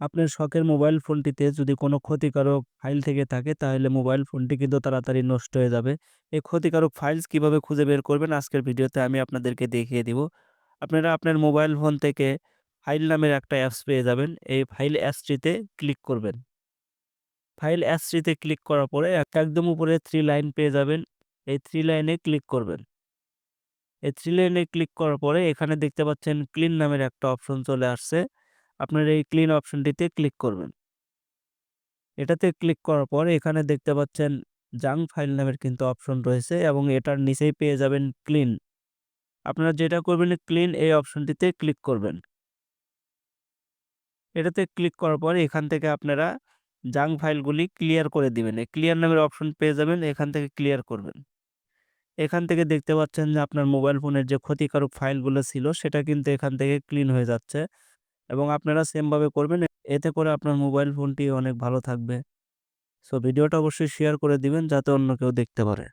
আপনার শখের মোবাইল ফোনটিতে যদি কোনো ক্ষতিকারক ফাইল থেকে থাকে, তাহলে মোবাইল ফোনটি কিন্তু তাড়াতাড়ি নষ্ট হয়ে যাবে। এই ক্ষতিকারক ফাইলস কীভাবে খুঁজে বের করবেন, আজকের ভিডিওতে আমি আপনাদেরকে দেখিয়ে দিব। আপনারা আপনার মোবাইল ফোন থেকে ফাইল নামের একটা অ্যাপস পেয়ে যাবেন। এই ফাইল অ্যাপসটিতে ক্লিক করবেন। ফাইল অ্যাপসটিতে ক্লিক করার পরে এক একদম উপরে থ্রি লাইন পেয়ে যাবেন। এই থ্রি লাইনে ক্লিক করবেন। এই থ্রি লাইনে ক্লিক করার পরে এখানে দেখতে পাচ্ছেন ক্লিন নামের একটা অপশন চলে আসছে। আপনারা এই ক্লিন অপশনটিতে ক্লিক করবেন। এটাতে ক্লিক করার পর এখানে দেখতে পাচ্ছেন জাঙ্ক ফাইল নামের কিন্তু অপশন রয়েছে এবং এটার নিচেই পেয়ে যাবেন ক্লিন। আপনারা যেটা করবেন ক্লিন এই অপশনটিতে ক্লিক করবেন। এটাতে ক্লিক করার পর এখান থেকে আপনারা জাঙ্ক ফাইলগুলি ক্লিয়ার করে দিবেন। ক্লিয়ার নামের অপশন পেয়ে যাবেন, এখান থেকে ক্লিয়ার করবেন। এখান থেকে দেখতে পাচ্ছেন যে আপনার মোবাইল ফোনের যে ক্ষতিকারক ফাইলগুলো ছিল, সেটা কিন্তু এখান থেকে ক্লিন হয়ে যাচ্ছে। এবং আপনারা সেমভাবে করবেন এতে করে আপনার মোবাইল ফোনটি অনেক ভালো থাকবে। সো, ভিডিওটা অবশ্যই শেয়ার করে দিবেন যাতে অন্য কেউ দেখতে পারে।